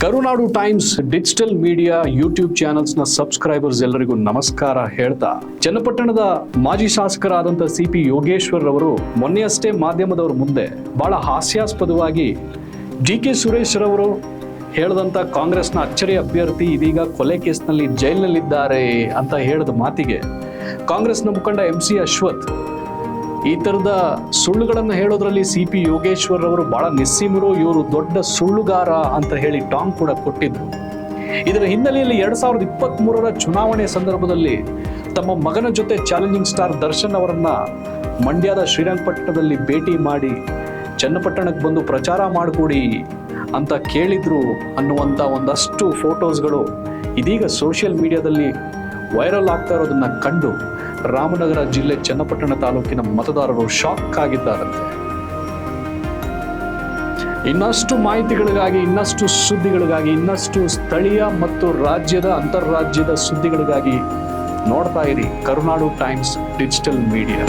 Karunadu Times digital media YouTube ಚಾನೆಲ್ಸ್ನ subscribers ಎಲ್ಲರಿಗೂ ನಮಸ್ಕಾರ ಹೇಳ್ತಾ. ಚನ್ನಪಟ್ಟಣದ ಮಾಜಿ ಶಾಸಕರಾದಂಥ ಸಿ ಪಿ ಯೋಗೇಶ್ವರ್ ಅವರು ಮೊನ್ನೆಯಷ್ಟೇ ಮಾಧ್ಯಮದವರ ಮುಂದೆ ಬಹಳ ಹಾಸ್ಯಾಸ್ಪದವಾಗಿ ಡಿ ಕೆ ಸುರೇಶ್ ರವರು ಹೇಳಿದಂಥ ಕಾಂಗ್ರೆಸ್ನ ಅಚ್ಚರಿ ಅಭ್ಯರ್ಥಿ ಇದೀಗ ಕೊಲೆ ಕೇಸ್ನಲ್ಲಿ ಜೈಲಿನಲ್ಲಿದ್ದಾರೆ ಅಂತ ಹೇಳಿದ ಮಾತಿಗೆ ಕಾಂಗ್ರೆಸ್ನ ಮುಖಂಡ ಎಂ ಸಿ ಅಶ್ವಥ್ ಈ ಥರದ ಸುಳ್ಳುಗಳನ್ನು ಹೇಳೋದ್ರಲ್ಲಿ ಸಿ ಪಿ ಯೋಗೇಶ್ವರ್ ಅವರು ಬಹಳ ನಿಸ್ಸೀಮರು, ಇವರು ದೊಡ್ಡ ಸುಳ್ಳುಗಾರ ಅಂತ ಹೇಳಿ ಟಾಂಗ್ ಕೂಡ ಕೊಟ್ಟಿದ್ರು. ಇದರ ಹಿನ್ನೆಲೆಯಲ್ಲಿ ಎರಡ್ ಸಾವಿರದ ಇಪ್ಪತ್ತ್ ಮೂರರ ಚುನಾವಣೆ ಸಂದರ್ಭದಲ್ಲಿ ತಮ್ಮ ಮಗನ ಜೊತೆ ಚಾಲೆಂಜಿಂಗ್ ಸ್ಟಾರ್ ದರ್ಶನ್ ಅವರನ್ನ ಮಂಡ್ಯದ ಶ್ರೀರಂಗಪಟ್ಟಣದಲ್ಲಿ ಭೇಟಿ ಮಾಡಿ, ಚನ್ನಪಟ್ಟಣಕ್ಕೆ ಬಂದು ಪ್ರಚಾರ ಮಾಡಿಕೊಡಿ ಅಂತ ಕೇಳಿದ್ರು ಅನ್ನುವಂಥ ಒಂದಷ್ಟು ಫೋಟೋಸ್ಗಳು ಇದೀಗ ಸೋಷಿಯಲ್ ಮೀಡಿಯಾದಲ್ಲಿ ವೈರಲ್ ಆಗ್ತಾ ಇರೋದನ್ನ ಕಂಡು ರಾಮನಗರ ಜಿಲ್ಲೆ ಚನ್ನಪಟ್ಟಣ ತಾಲೂಕಿನ ಮತದಾರರು ಶಾಕ್ ಆಗಿದ್ದಾರಂತೆ. ಇನ್ನಷ್ಟು ಮಾಹಿತಿಗಳಿಗಾಗಿ, ಇನ್ನಷ್ಟು ಸುದ್ದಿಗಳಿಗಾಗಿ, ಇನ್ನಷ್ಟು ಸ್ಥಳೀಯ ಮತ್ತು ರಾಜ್ಯದ ಅಂತಾರಾಜ್ಯದ ಸುದ್ದಿಗಳಿಗಾಗಿ ನೋಡ್ತಾ ಇರಿ ಕರುನಾಡು ಟೈಮ್ಸ್ ಡಿಜಿಟಲ್ ಮೀಡಿಯಾ.